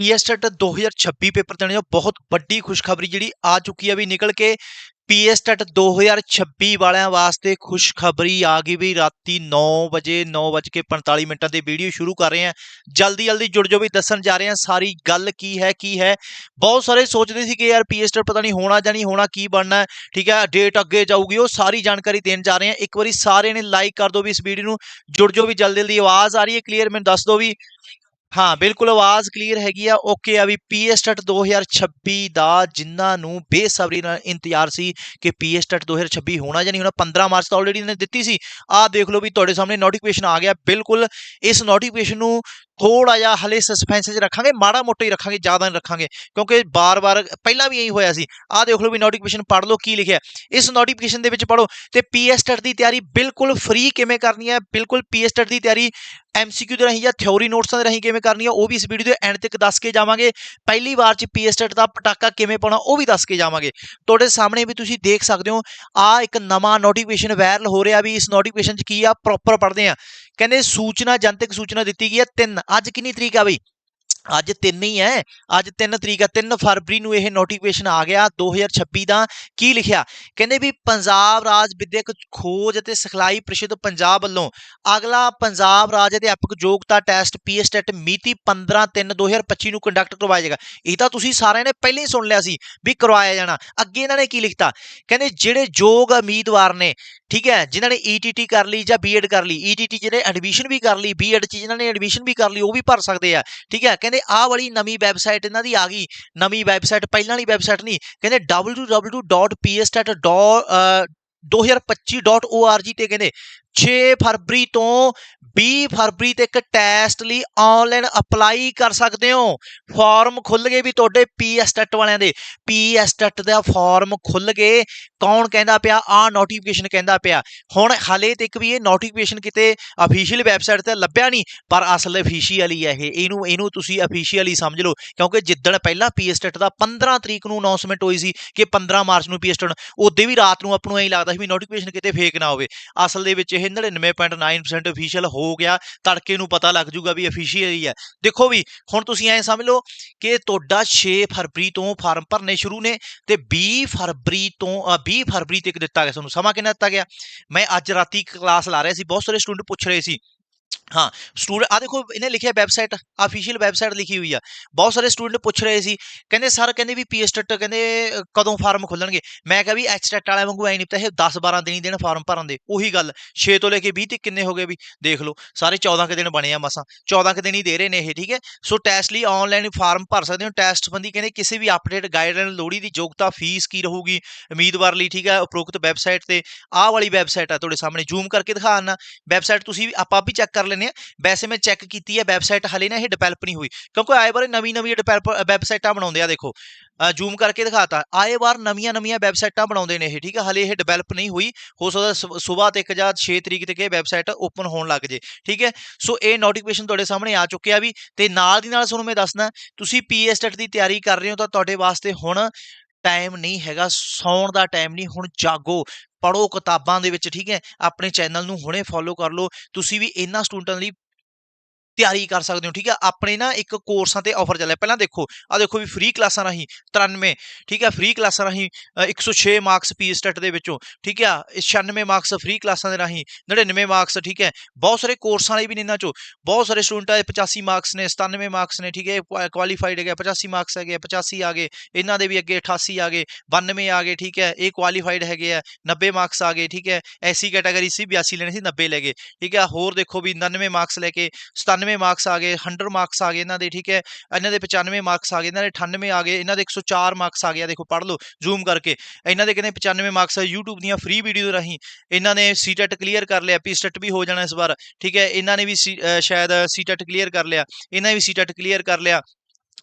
PSTET 2026 paper ਦੇਣੇ ਜੋ ਬਹੁਤ ਵੱਡੀ ਖੁਸ਼ਖਬਰੀ ਜਿਹੜੀ ਆ ਚੁੱਕੀ ਹੈ ਵੀ ਨਿਕਲ ਕੇ ਪੀਐਸਟੈਟ 2026 ਵਾਲਿਆਂ ਵਾਸਤੇ ਖੁਸ਼ਖਬਰੀ ਆ ਗਈ ਵੀ ਰਾਤੀ 9 ਵਜੇ 9:45 ਮਿੰਟਾਂ ਦੀ ਵੀਡੀਓ ਸ਼ੁਰੂ ਕਰ ਰਹੇ ਹਾਂ ਜਲਦੀ ਜਲਦੀ ਜੁੜ ਜਾਓ ਵੀ ਦੱਸਣ ਜਾ ਰਹੇ ਹਾਂ ਸਾਰੀ ਗੱਲ ਕੀ ਹੈ ਕੀ ਹੈ। ਬਹੁਤ ਸਾਰੇ ਸੋਚਦੇ ਸੀ ਕਿ ਯਾਰ ਪੀਐਸਟੈਟ ਪਤਾ ਨਹੀਂ ਹੋਣਾ ਜਾਂ ਨਹੀਂ ਹੋਣਾ, ਕੀ ਬਣਨਾ ਠੀਕ ਹੈ ਡੇਟ ਅੱਗੇ ਜਾਊਗੀ, ਉਹ ਸਾਰੀ ਜਾਣਕਾਰੀ ਦੇਣ ਜਾ ਰਹੇ ਹਾਂ ਇੱਕ ਵਾਰੀ ਸਾਰੇ ਨੇ ਲਾਈਕ ਕਰ ਦਿਓ ਵੀ ਇਸ ਵੀਡੀਓ ਨੂੰ। ਜੁੜ ਜਾਓ ਵੀ ਜਲਦੀ ਜਲਦੀ ਆਵਾਜ਼ ਆ ਰਹੀ ਹੈ ਕਲੀਅਰ ਮੈਨੂੰ ਦੱਸ ਦਿਓ ਵੀ ਹਾਂ, ਬਿਲਕੁਲ ਆਵਾਜ਼ ਕਲੀਅਰ ਹੈਗੀ ਆ। ਓਕੇ ਆ ਵੀ ਪੀਐਸਟੈਟ 2026 ਦਾ ਜਿਨ੍ਹਾਂ ਨੂੰ ਬੇਸਬਰੀ ਨਾਲ ਇੰਤਜ਼ਾਰ ਸੀ ਕਿ ਪੀਐਸਟੈਟ 2026 ਹੋਣਾ ਜਾਂ ਨਹੀਂ ਹੋਣਾ 15 ਮਾਰਚ ਤਾਂ ਆਲਰੇਡੀ ਨੇ ਦਿੱਤੀ ਸੀ। ਆਹ ਦੇਖ ਲਓ ਵੀ ਤੁਹਾਡੇ ਸਾਹਮਣੇ ਨੋਟੀਫਿਕੇਸ਼ਨ ਆ ਗਿਆ। ਬਿਲਕੁਲ ਇਸ ਨੋਟੀਫਿਕੇਸ਼ਨ ਨੂੰ ਥੋੜਾ ਜਿਹਾ ਹਲੇ ਸਸਪੈਂਸ 'ਚ ਰੱਖਾਂਗੇ, ਮਾੜਾ ਮੋਟਾ ਹੀ ਰੱਖਾਂਗੇ, ਜ਼ਿਆਦਾ ਨਹੀਂ ਰੱਖਾਂਗੇ। ਕਿਉਂਕਿ ਬਾਰ-ਬਾਰ ਪਹਿਲਾਂ ਵੀ ਇਹੀ ਹੋਇਆ ਸੀ। ਆਹ ਦੇਖ ਲਓ ਵੀ ਨੋਟੀਫਿਕੇਸ਼ਨ ਪੜ੍ਹ ਲਓ ਕੀ ਲਿਖਿਆ। ਇਸ ਨੋਟੀਫਿਕੇਸ਼ਨ ਦੇ ਵਿੱਚ ਪੜ੍ਹੋ ਤੇ ਪੀਐਸਟੈਟ ਦੀ ਤਿਆਰੀ ਬਿਲਕੁਲ ਫ੍ਰੀ ਕਿਵੇਂ ਕਰਨੀ ਹੈ? ਬਿਲਕੁਲ ਪੀਐਸਟੈਟ ਦੀ ਤਿਆਰੀ ਐਮਸੀਕਿਊ ਦੇ ਰਾਹੀਂ ਜਾਂ ਥਿਉਰੀ ਨੋਟਸਾਂ ਦੇ ਰਾਹੀਂ ਕਿਵੇਂ ਕਰਨੀ ਆ, ਉਹ ਵੀ ਇਸ ਵੀਡੀਓ ਦੇ ਐਂਡ ਤੱਕ ਦੱਸ ਕੇ ਜਾਵਾਂਗੇ। ਪਹਿਲੀ ਵਾਰ ਚ ਪੀਐਸਟੈਟ ਦਾ ਪਟਾਕਾ ਕਿਵੇਂ ਪਾਉਣਾ, ਉਹ ਵੀ ਦੱਸ ਕੇ ਜਾਵਾਂਗੇ। ਤੁਹਾਡੇ ਸਾਹਮਣੇ ਵੀ ਤੁਸੀਂ ਦੇਖ ਸਕਦੇ ਹੋ, ਆ ਇੱਕ ਨਵਾਂ ਨੋਟੀਫਿਕੇਸ਼ਨ ਵਾਇਰਲ ਹੋ ਰਿਹਾ ਵੀ ਇਸ ਨੋਟੀਫਿਕੇਸ਼ਨ ਚ ਕੀ ਆ ਪ੍ਰੋਪਰ ਪੜ੍ਹਦੇ ਆ। ਕਹਿੰਦੇ ਸੂਚਨਾ, ਜਨਤਕ ਸੂਚਨਾ ਦਿੱਤੀ ਗਈ ਹੈ 3 ਅੱਜ ਕਿੰਨੀ ਤਰੀਕ ਆ ਬਈ? ਅੱਜ 3 ਹੀ ਹੈ। ਅੱਜ 3 ਤਰੀਕ ਆ 3 ਫਰਵਰੀ ਨੂੰ ਇਹ ਨੋਟੀਫਿਕੇਸ਼ਨ ਆ ਗਿਆ 2026 ਦਾ। ਕੀ ਲਿਖਿਆ? ਕਹਿੰਦੇ ਵੀ ਪੰਜਾਬ ਰਾਜ ਵਿਦਿਅਕ ਖੋਜ ਅਤੇ ਸਿਖਲਾਈ ਪ੍ਰੀਸ਼ਦ ਪੰਜਾਬ ਵੱਲੋਂ ਅਗਲਾ ਪੰਜਾਬ ਰਾਜ ਅਧਿਆਪਕ ਯੋਗਤਾ ਟੈਸਟ ਪੀਐਸਟੈਟ ਮਿਤੀ 15/3/2025 ਨੂੰ ਕੰਡਕਟ ਕਰਵਾਇਆ ਜਾਏਗਾ। ਇਹ ਤਾਂ ਤੁਸੀਂ ਸਾਰਿਆਂ ਨੇ ਪਹਿਲਾਂ ਹੀ ਸੁਣ ਲਿਆ ਸੀ ਵੀ ਕਰਵਾਇਆ ਜਾਣਾ। ਅੱਗੇ ਇਹਨਾਂ ਨੇ ਕੀ ਲਿਖਤਾ? ਕਹਿੰਦੇ ਜਿਹੜੇ ਯੋਗ ਉਮੀਦਵਾਰ ਨੇ ਠੀਕ ਹੈ, ਜਿਨ੍ਹਾਂ ਨੇ ਈਟੀਟੀ ਕਰ ਲਈ ਜਾਂ ਬੀਐਡ ਕਰ ਲਈ ਈਟੀਟੀ ਜਿਹੜੇ ਐਡਮਿਸ਼ਨ ਵੀ ਕਰ ਲਈ ਬੀਐਡ ਚ ਜਿਨ੍ਹਾਂ ਨੇ ਐਡਮਿਸ਼ਨ ਵੀ ਕਰ ਲਈ, ਉਹ ਵੀ ਭਰ ਸਕਦੇ ਆ, ਠੀਕ ਹੈ। ਕਹਿੰਦੇ ਆਹ ਵਾਲੀ ਨਵੀਂ ਵੈਬਸਾਈਟ ਇਹਨਾਂ ਦੀ ਆ ਗਈ, ਨਵੀਂ ਵੈਬਸਾਈਟ ਪਹਿਲਾਂ ਵਾਲੀ ਵੈਬਸਾਈਟ ਨਹੀਂ, ਕਹਿੰਦੇ www.pstat.2025.org ਤੇ ਕਹਿੰਦੇ 6 ਫਰਵਰੀ ਤੋਂ 20 ਫਰਵਰੀ ਤੱਕ ਟੈਸਟ ਲਈ ਆਨਲਾਈਨ ਅਪਲਾਈ ਕਰ ਸਕਦੇ ਹੋ। ਫਾਰਮ ਖੁੱਲ ਗਏ ਵੀ ਤੁਹਾਡੇ ਪੀਐਸਟੈਟ ਵਾਲਿਆਂ ਦੇ। ਪੀਐਸਟੈਟ ਦਾ ਫਾਰਮ ਖੁੱਲ ਗਏ। ਕੌਣ ਕਹਿੰਦਾ ਪਿਆ? ਆ ਨੋਟੀਫਿਕੇਸ਼ਨ ਕਹਿੰਦਾ ਪਿਆ। ਹੁਣ ਹਾਲੇ ਤੱਕ ਵੀ ਇਹ ਨੋਟੀਫਿਕੇਸ਼ਨ ਕਿਤੇ ਅਫੀਸ਼ੀਅਲ ਵੈਬਸਾਈਟ ਤੇ ਲੱਭਿਆ ਨਹੀਂ, ਪਰ ਅਸਲ ਅਫੀਸ਼ੀਅਲ ਹੀ ਹੈ ਇਹ। ਇਹਨੂੰ ਇਹਨੂੰ ਤੁਸੀਂ ਅਫੀਸ਼ੀਅਲ ਹੀ ਸਮਝ ਲਓ, ਕਿਉਂਕਿ ਜਿੱਦਣ ਪਹਿਲਾਂ ਪੀਐਸਟੈਟ ਦਾ 15 ਤਰੀਕ ਨੂੰ ਅਨਾਉਂਸਮੈਂਟ ਹੋਈ ਸੀ ਕਿ 15 ਮਾਰਚ ਨੂੰ ਪੀਐਸਟੈਟ ਉਹਦੇ ਵੀ ਰਾਤ ਨੂੰ ਆਪਾਂ ਨੂੰ ਐਂ ਲੱਗਦਾ ਸੀ ਵੀ ਨੋਟੀਫਿਕੇਸ਼ਨ ਕਿਤੇ ਫੇਕ ਨਾ ਹੋਵੇ। ਅਸਲ ਦੇ ਵਿੱਚ ਇਹ 99.9% ਅਫੀਸ਼ੀਅਲ ਹੋ ਗਿਆ। ਤੜਕੇ ਨੂੰ ਪਤਾ ਲੱਗ ਜੂਗਾ ਵੀ ਅਫੀਸ਼ੀਅਲ ਹੀ ਹੈ। ਦੇਖੋ ਵੀ ਹੁਣ ਤੁਸੀਂ ਐਂ ਸਮਝ ਲਓ ਕਿ ਤੁਹਾਡਾ 6 ਫਰਵਰੀ ਤੋਂ ਫਾਰਮ ਭਰਨੇ ਸ਼ੁਰੂ ਨੇ ਤੇ 20 ਫਰਵਰੀ ਤੋਂ ਅ, 20 ਫਰਵਰੀ ਤੱਕ ਦਿੱਤਾ ਗਿਆ। ਤੁਹਾਨੂੰ ਸਮਾਂ ਕਿੰਨਾ ਦਿੱਤਾ ਗਿਆ? ਮੈਂ ਅੱਜ ਰਾਤੀ ਕਲਾਸ ਲਾ ਰਿਹਾ ਸੀ ਬਹੁਤ ਸਾਰੇ ਸਟੂਡੈਂਟ ਪੁੱਛ ਰਹੇ ਸੀ। ਹਾਂ ਸਟੂਡੈਂਟ ਆ ਦੇਖੋ ਇਹਨੇ ਲਿਖਿਆ ਵੈਬਸਾਈਟ ਅਫੀਸ਼ੀਅਲ ਵੈਬਸਾਈਟ ਲਿਖੀ ਹੋਈ ਆ ਬਹੁਤ ਸਾਰੇ ਸਟੂਡੈਂਟ ਪੁੱਛ ਰਹੇ ਸੀ ਕਹਿੰਦੇ ਸਰ ਕਹਿੰਦੇ ਵੀ ਪੀਐਸਟੈਟ ਕਹਿੰਦੇ ਕਦੋਂ ਫਾਰਮ ਖੁੱਲਣਗੇ ਮੈਂ ਕਿਹਾ ਵੀ ਐਕਸਟੈਟ ਵਾਲਿਆਂ ਵਾਂਗੂ ਐ ਨਹੀਂ ਪਤਾ ਇਹ 10 12 ਦਿਨ ਹੀ ਦੇਣ ਫਾਰਮ ਭਰਨ ਦੇ ਉਹੀ ਗੱਲ 6 ਤੋਂ ਲੈ ਕੇ 20 ਤੱਕ ਕਿੰਨੇ ਹੋ ਗਏ ਵੀ ਦੇਖ ਲਓ ਸਾਰੇ 14 ਕੁ ਦਿਨ ਬਣੇ ਆ ਮਸਾਂ 14 ਕੁ ਦਿਨ ਹੀ ਦੇ ਰਹੇ ਨੇ ਇਹ ਠੀਕ ਹੈ ਸੋ ਟੈਸਟ ਲਈ ਆਨਲਾਈਨ ਫਾਰਮ ਭਰ ਸਕਦੇ ਹੋ ਟੈਸਟ ਸੰਬੰਧੀ ਕਹਿੰਦੇ ਕਿਸੇ ਵੀ ਅਪਡੇਟ ਗਾਈਡਲਾਈਨ ਲੋੜੀ ਦੀ ਯੋਗਤਾ ਫੀਸ ਕੀ ਰਹੂਗੀ ਉਮੀਦਵਾਰ ਲਈ ਠੀਕ ਹੈ ਉਪਰੋਕਤ ਵੈਬਸਾਈਟ ਤੇ ਆਹ ਵਾਲੀ ਵੈਬਸਾਈਟ ਆ ਤੁਹਾਡੇ ਸਾਹਮਣੇ ਜ਼ੂਮ ਕਰਕੇ ਦਿਖਾਣਾ ਵੈਬਸਾਈਟ ਤੁਸੀਂ ਵੀ ਆਪਾਂ ਵੀ ਚੈੱਕ ਕਰ ਲੈਂਦੇ ਆ ਵੈਸੇ ਮੈਂ ਚੈੱਕ ਕੀਤੀ ਹੈ ਵੈਬਸਾਈਟ ਹਲੇ ਨਾ ਇਹ ਡਿਵੈਲਪ ਨਹੀਂ ਹੋਈ। ਕਿਉਂਕਿ ਆਏ ਵਾਰ ਨਵੀਂ ਨਵੀਂ ਡਿਵੈਲਪ ਵੈਬਸਾਈਟਾਂ ਬਣਾਉਂਦੇ ਆ, ਦੇਖੋ। ਜ਼ੂਮ ਕਰਕੇ ਦਿਖਾਤਾ। ਆਏ ਵਾਰ ਨਵੀਆਂ ਨਵੀਆਂ ਵੈਬਸਾਈਟਾਂ ਬਣਾਉਂਦੇ ਨੇ ਇਹ, ਠੀਕ ਹੈ ਹਲੇ ਇਹ ਡਿਵੈਲਪ ਨਹੀਂ ਹੋਈ। ਹੋ ਸਕਦਾ ਸਵੇਰ ਤੱਕ ਜਾਂ 6 ਤਰੀਕ ਤੱਕ ਇਹ ਵੈਬਸਾਈਟ ਓਪਨ ਹੋਣ ਲੱਗ ਜੇ, ਠੀਕ ਹੈ? ਸੋ ਇਹ ਨੋਟੀਫਿਕੇਸ਼ਨ ਤੁਹਾਡੇ ਸਾਹਮਣੇ ਆ ਚੁੱਕਿਆ ਵੀ ਤੇ ਨਾਲ ਦੀ ਨਾਲ ਤੁਹਾਨੂੰ ਮੈਂ ਦੱਸਣਾ ਤੁਸੀਂ ਪੀਐਸਟੈਟ ਦੀ ਤਿਆਰੀ ਕਰ ਰਹੇ ਹੋ ਤਾਂ ਤੁਹਾਡੇ ਵਾਸਤੇ ਹੁਣ ਟਾਈਮ ਨਹੀਂ ਹੈਗਾ, ਸੌਣ ਦਾ ਟਾਈਮ ਨਹੀਂ, ਹੁਣ ਜਾਗੋ। ਪੜੋ ਕਿਤਾਬਾਂ ਦੇ ਵਿੱਚ, ਠੀਕ ਹੈ, ਆਪਣੇ ਚੈਨਲ ਨੂੰ ਹੁਣੇ ਫੋਲੋ ਕਰ ਲਓ। ਤੁਸੀਂ ਵੀ ਇਹਨਾਂ ਸਟੂਡੈਂਟਾਂ ਲਈ ਤਿਆਰੀ ਕਰ ਸਕਦੇ ਹੋ ਠੀਕ ਹੈ? ਆਪਣੇ ਨਾ ਇੱਕ ਕੋਰਸਾਂ ਤੇ ਆਫਰ ਚੱਲਿਆ। ਪਹਿਲਾਂ ਦੇਖੋ ਆ ਦੇਖੋ ਵੀ ਫ੍ਰੀ ਕਲਾਸਾਂ ਰਾਹੀਂ 93 ਠੀਕ ਹੈ? ਫ੍ਰੀ ਕਲਾਸਾਂ ਰਾਹੀਂ ਅ, 106 ਮਾਰਕਸ ਪੀ ਸਟੈਟ ਦੇ ਵਿੱਚੋਂ ਠੀਕ ਹੈ? 96 ਮਾਰਕਸ ਫ੍ਰੀ ਕਲਾਸਾਂ ਦੇ ਰਾਹੀਂ 99 ਮਾਰਕਸ ਠੀਕ ਹੈ? ਬਹੁਤ ਸਾਰੇ ਕੋਰਸਾਂ ਵਾਲੇ ਵੀ ਨੇ ਇਹਨਾਂ ਚੋਂ। ਬਹੁਤ ਸਾਰੇ ਸਟੂਡੈਂਟ ਆਏ 85 ਮਾਰਕਸ ਨੇ 97 ਮਾਰਕਸ ਨੇ ਠੀਕ ਹੈ? ਕੁਆਲੀਫਾਈਡ ਹੈਗੇ 85 ਮਾਰਕਸ ਹੈਗੇ ਆ, 85 ਆ ਗਏ। ਇਹਨਾਂ ਦੇ ਵੀ ਅੱਗੇ 88 ਆ ਗਏ 92 ਆ ਗਏ ਠੀਕ ਹੈ? ਇਹ ਕੁਆਲੀਫਾਈਡ ਹੈਗੇ ਆ 90 ਮਾਰਕਸ ਆ ਗਏ ਠੀਕ ਹੈ? ਐਸੀ ਕੈਟਾਗਰੀ ਸੀ 82 ਲੈਣੇ ਸੀ 90 ਲੈ ਗਏ ਠੀਕ ਹੈ? ਹੋਰ ਦੇਖੋ ਵੀ 99 ਮਾਰਕਸ ਲੈ ਕੇ 97 ਮਾਰਕਸ ਆ ਗਏ 100 ਮਾਰਕਸ ਆ ਗਏ ਇਹਨਾਂ ਦੇ, ਠੀਕ ਹੈ? ਇਹਨਾਂ ਦੇ 95 ਮਾਰਕਸ ਆ ਗਏ, ਇਹਨਾਂ ਦੇ 98 ਆ ਗਏ, ਇਹਨਾਂ ਦੇ 104 ਮਾਰਕਸ ਆ ਗਏ ਦੇਖੋ, ਪੜ੍ਹ ਲਓ ਜ਼ੂਮ ਕਰਕੇ। ਇਹਨਾਂ ਦੇ ਕਹਿੰਦੇ 95 ਮਾਰਕਸ YouTube ਦੀਆਂ ਫ੍ਰੀ ਵੀਡੀਓ ਦੇ ਰਾਹੀਂ ਇਹਨਾਂ ਨੇ ਸੀਟੈਟ ਕਲੀਅਰ ਕਰ ਲਿਆ ਪੀਸਟੈਟ ਵੀ ਹੋ ਜਾਣਾ ਇਸ ਵਾਰ, ਠੀਕ ਹੈ? ਇਹਨਾਂ ਨੇ ਵੀ ਸੀ- ਸ਼ਾਇਦ ਸੀਟੈਟ ਕਲੀਅਰ ਕਰ ਲਿਆ, ਇਹਨਾਂ ਨੇ ਵੀ ਸੀਟੈਟ ਕਲੀਅਰ ਕਰ ਲਿਆ।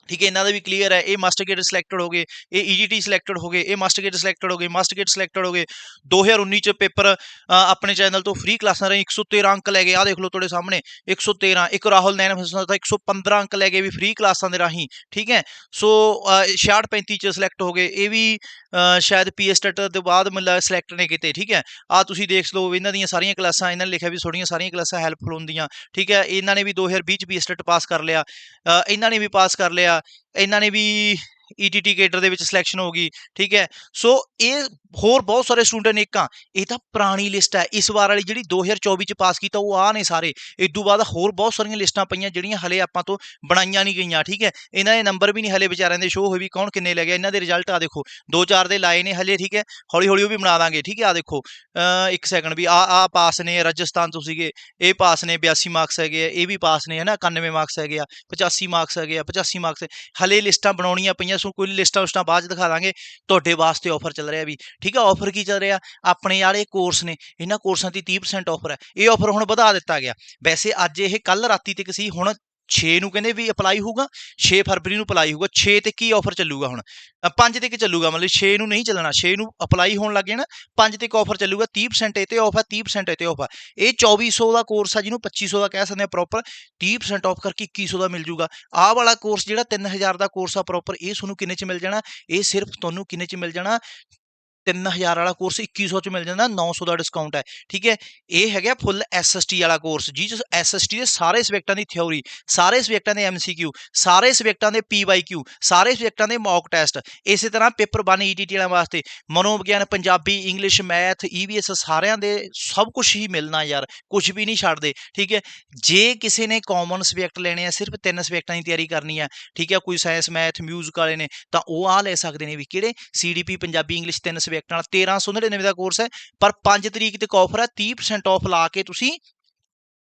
ਠੀਕ ਹੈ ਇਹਨਾਂ ਦਾ ਵੀ ਕਲੀਅਰ ਹੈ ਇਹ ਮਾਸਟਰ ਗੇਟ ਸਿਲੈਕਟਡ ਹੋ ਗਏ ਇਹ ਈਜੀਟੀ ਸਿਲੈਕਟਡ ਹੋ ਗਏ ਇਹ ਮਾਸਟਰ ਗੇਟ ਸਿਲੈਕਟਡ ਹੋ ਗਏ ਮਾਸਟਰ ਗੇਟ ਸਿਲੈਕਟਡ ਹੋ ਗਏ। 2019 ਚ ਪੇਪਰ ਆਪਣੇ ਚੈਨਲ ਤੋਂ ਫ੍ਰੀ ਕਲਾਸਾਂ ਰਹੀ 113 ਅੰਕ ਲੈ ਗਏ ਆ ਦੇਖ ਲਓ ਤੁਹਾਡੇ ਸਾਹਮਣੇ 113 ਇੱਕ ਰਾਹੁਲ ਨੈਣ ਹਸਨ ਦਾ 115 ਅੰਕ ਲੈ ਗਏ ਵੀ ਫ੍ਰੀ ਕਲਾਸਾਂ ਦੇ ਰਾਹੀਂ ਠੀਕ ਹੈ। ਸੋ 66 35 ਚ ਸਿਲੈਕਟ ਹੋ ਗਏ ਇਹ ਵੀ ਅ, ਸ਼ਾਇਦ ਪੀਐਸਟੈਟ ਤੋਂ ਬਾਅਦ ਮਤਲਬ ਸਿਲੈਕਟ ਨੇ ਕੀਤੇ ਠੀਕ ਹੈ। ਆ ਤੁਸੀਂ ਦੇਖ ਲਓ ਇਹਨਾਂ ਦੀਆਂ ਸਾਰੀਆਂ ਕਲਾਸਾਂ ਇਹਨਾਂ ਨੇ ਲਿਖਿਆ ਵੀ ਤੁਹਾਡੀਆਂ ਸਾਰੀਆਂ ਕਲਾਸਾਂ ਹੈਲਪਫੁਲ ਹੁੰਦੀਆਂ ਠੀਕ ਹੈ। ਇਹਨਾਂ ਨੇ ਵੀ 2020 ਚ ਪੀਐਸਟੈਟ ਪਾਸ ਕਰ ਲਿਆ ਇਹਨਾਂ ਨੇ ਵੀ ਪਾਸ ਕਰ ਲਿਆ ਲਿਆ ਇਹਨਾਂ ਨੇ ਵੀ ਈਟੀਟੀ ਕੇਡਰ ਦੇ ਵਿੱਚ ਸਿਲੈਕਸ਼ਨ ਹੋ ਗਈ ਠੀਕ ਹੈ? ਸੋ ਇਹ ਹੋਰ ਬਹੁਤ ਸਾਰੇ ਸਟੂਡੈਂਟ ਨੇ ਇੱਕਾਂ ਇਹ ਤਾਂ ਪੁਰਾਣੀ ਲਿਸਟ ਹੈ, ਇਸ ਵਾਰ ਵਾਲੀ ਜਿਹੜੀ 2024 ਚ ਪਾਸ ਕੀਤਾ ਉਹ ਆ ਨੇ ਸਾਰੇ ਇਸ ਤੋਂ ਬਾਅਦ ਹੋਰ ਬਹੁਤ ਸਾਰੀਆਂ ਲਿਸਟਾਂ ਪਈਆਂ ਜਿਹੜੀਆਂ ਹਲੇ ਆਪਾਂ ਤੋਂ ਬਣਾਈਆਂ ਨਹੀਂ ਗਈਆਂ, ਠੀਕ ਹੈ? ਇਹਨਾਂ ਦੇ ਨੰਬਰ ਵੀ ਨਹੀਂ ਹਲੇ ਵਿਚਾਰਿਆਂ ਦੇ ਸ਼ੋਅ ਹੋਏ ਵੀ ਕੌਣ ਕਿੰਨੇ ਲੈ ਗਿਆ, ਇਹਨਾਂ ਦੇ ਰਿਜ਼ਲਟ ਆ ਦੇਖੋ, ਦੋ ਚਾਰ ਦੇ ਲਾਏ ਨੇ ਹਲੇ, ਠੀਕ ਹੈ? ਹੌਲੀ ਹੌਲੀ ਉਹ ਵੀ ਬਣਾ ਦਾਂਗੇ, ਠੀਕ ਹੈ? ਆ ਦੇਖੋ ਇੱਕ ਸੈਕਿੰਡ ਵੀ ਆ ਆ ਪਾਸ ਨੇ, ਰਾਜਸਥਾਨ ਤੋਂ ਸੀਗੇ, ਇਹ ਪਾਸ ਨੇ 82 ਮਾਰਕਸ ਹੈਗੇ ਆ, ਇਹ ਵੀ ਪਾਸ ਨੇ, ਹਨਾ? 91 ਮਾਰਕਸ ਹੈਗੇ ਆ 85 ਮਾਰਕਸ ਹੈਗੇ ਆ 85 ਮਾਰਕਸ ਹਲੇ ਲਿਸਟਾਂ ਬਣਾਉਣੀਆਂ ਪਈਆਂ ਸੋ ਕੋਈ ਲਿਸਟਾਂ ਉਸਟਾਂ ਬਾਅਦ ਚ ਦਿਖਾ ਦਾਂਗੇ, ਤੁਹਾਡੇ ਵਾਸਤੇ ਆਫਰ ਚੱਲ ਰਿਹਾ ਵੀ। ਠੀਕ ਆ ਆਫਰ ਕੀ ਚੱਲ ਰਿਹਾ? ਆਪਣੇ ਵਾਲੇ ਕੋਰਸ ਨੇ, ਇਹਨਾਂ ਕੋਰਸਾਂ ਦੀ 30% ਆਫਰ ਹੈ। ਇਹ ਆਫਰ ਹੁਣ ਵਧਾ ਦਿੱਤਾ ਗਿਆ। ਵੈਸੇ ਅੱਜ ਇਹ ਕੱਲ ਰਾਤੀ ਤੱਕ ਸੀ, ਹੁਣ 6 ਨੂੰ ਕਹਿੰਦੇ ਵੀ ਅਪਲਾਈ ਹੋਊਗਾ 6 ਫਰਵਰੀ ਨੂੰ ਅਪਲਾਈ ਹੋਊਗਾ 6 ਤੇ ਕੀ ਆਫਰ ਚੱਲੂਗਾ ਹੁਣ? 5 ਤੇ ਕੀ ਚੱਲੂਗਾ? ਮਤਲਬ 6 ਨੂੰ ਨਹੀਂ ਚੱਲਣਾ 6 ਨੂੰ ਅਪਲਾਈ ਹੋਣ ਲੱਗੇ ਨਾ 5 ਤੇ ਇੱਕ ਆਫਰ ਚੱਲੂਗਾ 30% ਇਹ ਤੇ ਆਫ ਹੈ 30% ਇਹ ਤੇ ਆਫ ਹੈ ਇਹ 2400 ਦਾ ਕੋਰਸ ਆ ਜਿਹਨੂੰ 2500 ਦਾ ਕਹਿ ਸਕਦੇ ਆ ਪ੍ਰੋਪਰ 30% ਆਫ ਕਰਕੇ 2100 ਦਾ ਮਿਲ ਜੂਗਾ। ਆਹ ਵਾਲਾ ਕੋਰਸ ਜਿਹੜਾ 3000 ਦਾ ਕੋਰਸ ਆ ਪ੍ਰੋਪਰ ਇਹ ਤੁਹਾਨੂੰ ਕਿੰਨੇ ਚ ਮਿਲ ਜਾਣਾ? ਇਹ ਸਿਰਫ ਤੁਹਾਨੂੰ ਕਿੰਨੇ ਚ ਮਿਲ ਜਾਣਾ? 3000 ਵਾਲਾ ਕੋਰਸ 2100 ਚ ਮਿਲ ਜਾਂਦਾ 900 ਦਾ ਡਿਸਕਾਊਂਟ ਹੈ। ਠੀਕ ਹੈ? ਇਹ ਹੈਗਾ ਫੁੱਲ ਐਸਐਸਟੀ ਵਾਲਾ ਕੋਰਸ ਜੀ ਜਿਸ ਐਸਐਸਟੀ ਦੇ ਸਾਰੇ ਸਬਜੈਕਟਾਂ ਦੀ ਥਿਉਰੀ ਸਾਰੇ ਸਬਜੈਕਟਾਂ ਦੇ ਐਮਸੀਕਿਊ ਸਾਰੇ ਸਬਜੈਕਟਾਂ ਦੇ ਪੀਵਾਈਕਿਊ ਸਾਰੇ ਸਬਜੈਕਟਾਂ ਦੇ ਮੌਕ ਟੈਸਟ ਇਸੇ ਤਰ੍ਹਾਂ ਪੇਪਰ 1 ਈਟੀਟੀ ਵਾਲਿਆਂ ਵਾਸਤੇ ਮਨੋਵਿਗਿਆਨ, ਪੰਜਾਬੀ ਇੰਗਲਿਸ਼ ਮੈਥ ਈਵੀਐਸ ਸਾਰਿਆਂ ਦੇ ਸਭ ਕੁਝ ਹੀ ਮਿਲਣਾ ਯਾਰ ਕੁਝ ਵੀ ਨਹੀਂ ਛੱਡਦੇ। ਠੀਕ ਹੈ? ਜੇ ਕਿਸੇ ਨੇ ਕਾਮਨ ਸਬਜੈਕਟ ਲੈਣੇ ਆ, ਸਿਰਫ ਤਿੰਨ ਸਬਜੈਕਟਾਂ ਦੀ ਤਿਆਰੀ ਕਰਨੀ ਆ, ਠੀਕ ਹੈ? ਕੋਈ ਸਾਇੰਸ ਮੈਥ ਮਿਊਜ਼ਿਕ ਵਾਲੇ ਨੇ, ਤਾਂ ਉਹ ਆ ਲੈ ਸਕਦੇ ਨੇ ਵੀ ਕਿਹੜੇ? ਸੀਡੀਪੀ ਪੰਜਾਬੀ ਇੰਗਲਿਸ਼ ਤਿੰਨ ਸਬਜੈਕਟ ਨਾਲ 1399 ਦਾ ਕੋਰਸ ਹੈ, ਪਰ 5 ਤਰੀਕ ਤੇ ਆਫਰ ਹੈ 30% ਆਫ ਲਾ ਕੇ ਤੁਸੀਂ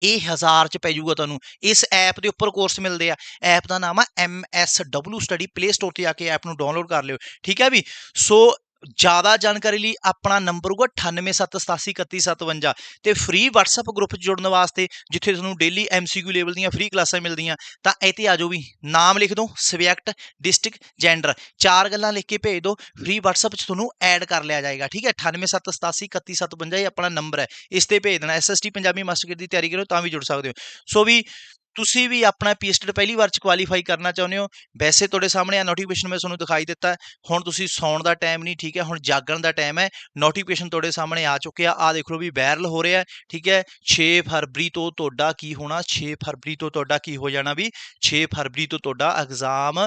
ਇਹ ਹਜ਼ਾਰ ਚ ਪੈ ਜਾਊਗਾ ਤੁਹਾਨੂੰ। ਇਸ ਐਪ ਦੇ ਉੱਪਰ ਕੋਰਸ ਮਿਲਦੇ ਆ। ਐਪ ਦਾ ਨਾਮ ਆ MSW ਸਟੱਡੀ ਪਲੇ ਸਟੋਰ ਤੇ ਆ ਕੇ ਐਪ ਨੂੰ ਡਾਊਨਲੋਡ ਕਰ ਲਿਓ। ਠੀਕ ਹੈ ਵੀ? ਸੋ ਜ਼ਿਆਦਾ ਜਾਣਕਾਰੀ ਲਈ ਆਪਣਾ ਨੰਬਰ ਹੋਊਗਾ 9878831752 ਤੇ ਫ੍ਰੀ WhatsApp ਗਰੁੱਪ 'ਚ ਜੁੜਨ ਵਾਸਤੇ ਜਿੱਥੇ ਤੁਹਾਨੂੰ ਡੇਲੀ MCQ ਲੈਵਲ ਦੀਆਂ ਫ੍ਰੀ ਕਲਾਸਾਂ ਮਿਲਦੀਆਂ, ਤਾਂ ਇੱਥੇ ਆ ਜਾਓ ਵੀ ਨਾਮ ਲਿਖ ਦਿਓ ਸਬਜੈਕਟ ਡਿਸਟ੍ਰਿਕਟ ਜੈਂਡਰ ਚਾਰ ਗੱਲਾਂ ਲਿਖ ਕੇ ਭੇਜ ਦਿਓ ਫ੍ਰੀ WhatsApp 'ਚ ਤੁਹਾਨੂੰ ਐਡ ਕਰ ਲਿਆ ਜਾਏਗਾ, ਠੀਕ ਹੈ? 9878831752 ਇਹ ਆਪਣਾ ਨੰਬਰ ਹੈ, ਇਸ ਤੇ ਭੇਜ ਦੇਣਾ SST ਪੰਜਾਬੀ ਮਾਸਟਰ ਦੀ ਤਿਆਰੀ ਕਰੋ ਤਾਂ ਵੀ ਜੁੜ ਸਕਦੇ ਹੋ। ਸੋ ਵੀ ਤੁਸੀਂ ਵੀ ਆਪਣਾ ਪੀਐਸਟਡ ਪਹਿਲੀ ਵਾਰ ਚ ਕੁਆਲੀਫਾਈ ਕਰਨਾ ਚਾਹੁੰਦੇ ਹੋ, ਵੈਸੇ ਤੁਹਾਡੇ ਸਾਹਮਣੇ ਆ ਨੋਟੀਫਿਕੇਸ਼ਨ ਮੈਂ ਤੁਹਾਨੂੰ ਦਿਖਾਈ ਦਿੱਤਾ ਹੁਣ ਤੁਸੀਂ ਸੌਣ ਦਾ ਟਾਈਮ ਨਹੀਂ, ਠੀਕ ਹੈ, ਹੁਣ ਜਾਗਣ ਦਾ ਟਾਈਮ ਹੈ ਨੋਟੀਫਿਕੇਸ਼ਨ ਤੁਹਾਡੇ ਸਾਹਮਣੇ ਆ ਚੁੱਕਿਆ ਆ ਦੇਖ ਲਓ ਵੀ ਵਾਇਰਲ ਹੋ ਰਿਹਾ ਠੀਕ ਹੈ 6 ਫਰਵਰੀ ਤੋਂ ਤੁਹਾਡਾ ਕੀ ਹੋਣਾ 6 ਫਰਵਰੀ ਤੋਂ ਤੁਹਾਡਾ ਕੀ ਹੋ ਜਾਣਾ ਵੀ 6 ਫਰਵਰੀ ਤੋਂ ਤੁਹਾਡਾ ਐਗਜ਼ਾਮ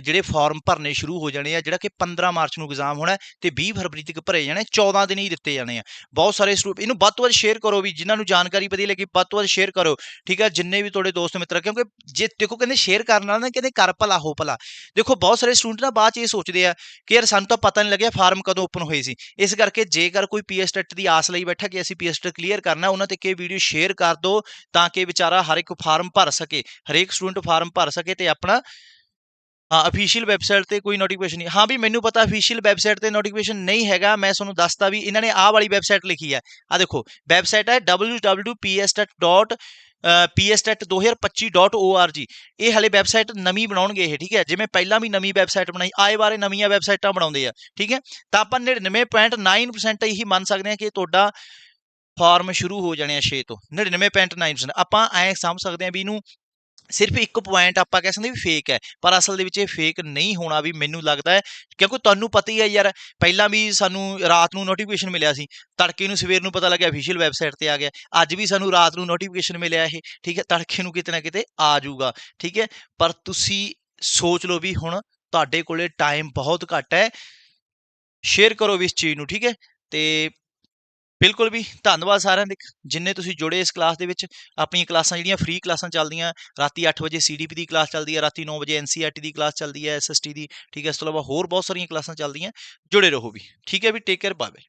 ਜਿਹੜੇ ਫਾਰਮ ਭਰਨੇ ਸ਼ੁਰੂ ਹੋ ਜਾਣੇ ਆ, ਜਿਹੜਾ ਕਿ 15 ਮਾਰਚ ਨੂੰ ਐਗਜ਼ਾਮ ਹੋਣਾ ਤੇ 20 ਫਰਵਰੀ ਤੱਕ ਭਰੇ ਜਾਣੇ 14 ਦਿਨ ਹੀ ਦਿੱਤੇ ਜਾਣੇ ਆ। ਬਹੁਤ ਸਾਰੇ ਸਟੂਡੈਂਟ ਇਹਨੂੰ ਵੱਧ ਤੋਂ ਵੱਧ ਸ਼ੇਅਰ ਕਰੋ ਵੀ, ਜਿਨ੍ਹਾਂ ਨੂੰ ਜਾਣਕਾਰੀ ਵਧੀਆ ਲੱਗੀ, ਵੱਧ ਤੋਂ ਵੱਧ ਸ਼ੇਅਰ ਕਰੋ, ਠੀਕ ਹੈ, ਜਿੰਨੇ ਵੀ ਤੁਹਾਡੇ ਦੋਸਤ ਮਿੱਤਰ, ਕਿਉਂਕਿ ਜੇ ਦੇਖੋ ਕਹਿੰਦੇ ਸ਼ੇਅਰ ਕਰਨ ਨਾਲ ਨਾ ਕਹਿੰਦੇ ਕਰ ਭਲਾ, ਹੋ ਭਲਾ। ਦੇਖੋ ਬਹੁਤ ਸਾਰੇ ਸਟੂਡੈਂਟ ਨਾ ਬਾਅਦ ਚ ਇਹ ਸੋਚਦੇ ਆ ਕਿ ਯਾਰ ਸਾਨੂੰ ਤਾਂ ਪਤਾ ਨਹੀਂ ਲੱਗਿਆ ਫਾਰਮ ਕਦੋਂ ਓਪਨ ਹੋਏ ਸੀ। ਇਸ ਕਰਕੇ ਜੇਕਰ ਕੋਈ ਪੀਐਸ ਟੈਟ ਦੀ ਆਸ ਲਈ ਬੈਠਾ ਕਿ ਅਸੀਂ ਪੀਐਸ ਟੈਟ ਕਲੀਅਰ ਕਰਨਾ, ਉਹਨਾਂ ਤੇ ਕਿ ਵੀਡੀਓ ਸ਼ੇਅਰ ਕਰ ਦਿਓ ਤਾਂ ਕਿ ਵਿਚਾਰਾ ਹਰ ਇੱਕ ਫਾਰਮ ਭਰ ਸਕੇ, ਹਰੇਕ ਸਟੂਡੈਂਟ ਫਾਰਮ ਭਰ ਸਕੇ ਤੇ ਆਪਣਾ, ਹਾਂ ਅਫੀਸ਼ੀਅਲ ਵੈਬਸਾਈਟ ਤੇ ਕੋਈ ਨੋਟੀਫਿਕੇਸ਼ਨ ਨਹੀਂ ਹਾਂ ਵੀ ਮੈਨੂੰ ਪਤਾ ਅਫੀਸ਼ੀਅਲ ਵੈਬਸਾਈਟ ਤੇ ਨੋਟੀਫਿਕੇਸ਼ਨ ਨਹੀਂ ਹੈਗਾ, ਮੈਂ ਤੁਹਾਨੂੰ ਦੱਸਤਾ ਵੀ ਇਹਨਾਂ ਨੇ ਆਹ ਵਾਲੀ ਵੈਬਸਾਈਟ ਲਿਖੀ ਹੈ। ਆ ਦੇਖੋ ਵੈਬਸਾਈਟ ਹੈ www.pstet. pstet2025.org ਇਹ ਹਲੇ ਵੈਬਸਾਈਟ ਨਵੀਂ ਬਣਾਉਣਗੇ ਇਹ, ਠੀਕ ਹੈ? ਜਿਵੇਂ ਪਹਿਲਾਂ ਵੀ ਨਵੀਂ ਵੈਬਸਾਈਟ ਬਣਾਈ, ਆਏ ਬਾਰੇ ਨਵੀਆਂ ਵੈਬਸਾਈਟਾਂ ਬਣਾਉਂਦੇ ਆ, ਠੀਕ ਹੈ? ਤਾਂ ਆਪਾਂ 99.9% ਇਹੀ ਮੰਨ ਸਕਦੇ ਹਾਂ ਕਿ ਤੁਹਾਡਾ ਫਾਰਮ ਸ਼ੁਰੂ ਹੋ ਜਾਣੇ ਆ 6 ਤੋਂ 99.9% ਆਪਾਂ ਐ ਸਮਝ ਸਕਦੇ ਹਾਂ ਵੀ ਇਹਨੂੰ ਸਿਰਫ ਇੱਕ ਪੁਆਇੰਟ ਆਪਾਂ ਕਹਿ ਸਕਦੇ ਵੀ ਫੇਕ ਹੈ, ਪਰ ਅਸਲ ਦੇ ਵਿੱਚ ਇਹ ਫੇਕ ਨਹੀਂ ਹੋਣਾ ਵੀ ਮੈਨੂੰ ਲੱਗਦਾ ਹੈ, ਕਿਉਂਕਿ ਤੁਹਾਨੂੰ ਪਤਾ ਹੀ ਹੈ ਯਾਰ, ਪਹਿਲਾਂ ਵੀ ਸਾਨੂੰ ਰਾਤ ਨੂੰ ਨੋਟੀਫਿਕੇਸ਼ਨ ਮਿਲਿਆ ਸੀ, ਤੜਕੇ ਨੂੰ ਸਵੇਰ ਨੂੰ ਪਤਾ ਲੱਗਿਆ ਅਫੀਸ਼ੀਅਲ ਵੈਬਸਾਈਟ ਤੇ ਆ ਗਿਆ, ਅੱਜ ਵੀ ਸਾਨੂੰ ਰਾਤ ਨੂੰ ਨੋਟੀਫਿਕੇਸ਼ਨ ਮਿਲਿਆ ਇਹ, ਠੀਕ ਹੈ, ਤੜਕੇ ਨੂੰ ਕਿਤੇ ਨਾ ਕਿਤੇ ਆ ਜਾਊਗਾ, ਠੀਕ ਹੈ, ਪਰ ਤੁਸੀਂ ਸੋਚ ਲਓ ਵੀ ਹੁਣ ਤੁਹਾਡੇ ਕੋਲੇ ਟਾਈਮ ਬਹੁਤ ਘੱਟ ਹੈ ਸ਼ੇਅਰ ਕਰੋ ਵੀ ਇਸ ਚੀਜ਼ ਨੂੰ, ਠੀਕ ਹੈ, ਤੇ ਬਿਲਕੁਲ ਵੀ, ਧੰਨਵਾਦ ਸਾਰਿਆਂ ਦੇ। ਜਿੰਨੇ ਤੁਸੀਂ ਜੁੜੇ ਇਸ ਕਲਾਸ ਦੇ ਵਿੱਚ, ਆਪਣੀਆਂ ਕਲਾਸਾਂ ਜਿਹੜੀਆਂ ਫ੍ਰੀ ਕਲਾਸਾਂ ਚੱਲਦੀਆਂ, ਰਾਤੀ 8 ਵਜੇ ਸੀਡੀਪੀ ਦੀ ਕਲਾਸ ਚੱਲਦੀ ਹੈ, ਰਾਤੀ 9 ਵਜੇ ਐਨਸੀਆਰਟੀ ਦੀ ਕਲਾਸ ਚੱਲਦੀ ਹੈ ਐਸਐਸਟੀ ਦੀ, ਠੀਕ ਹੈ, ਇਸ ਤੋਂ ਇਲਾਵਾ ਹੋਰ ਬਹੁਤ ਸਾਰੀਆਂ ਕਲਾਸਾਂ ਚੱਲਦੀਆਂ। ਜੁੜੇ ਰਹੋ ਵੀ, ਠੀਕ ਹੈ ਵੀ ਟੇਕ ਕੇਅਰ ਬਾਏ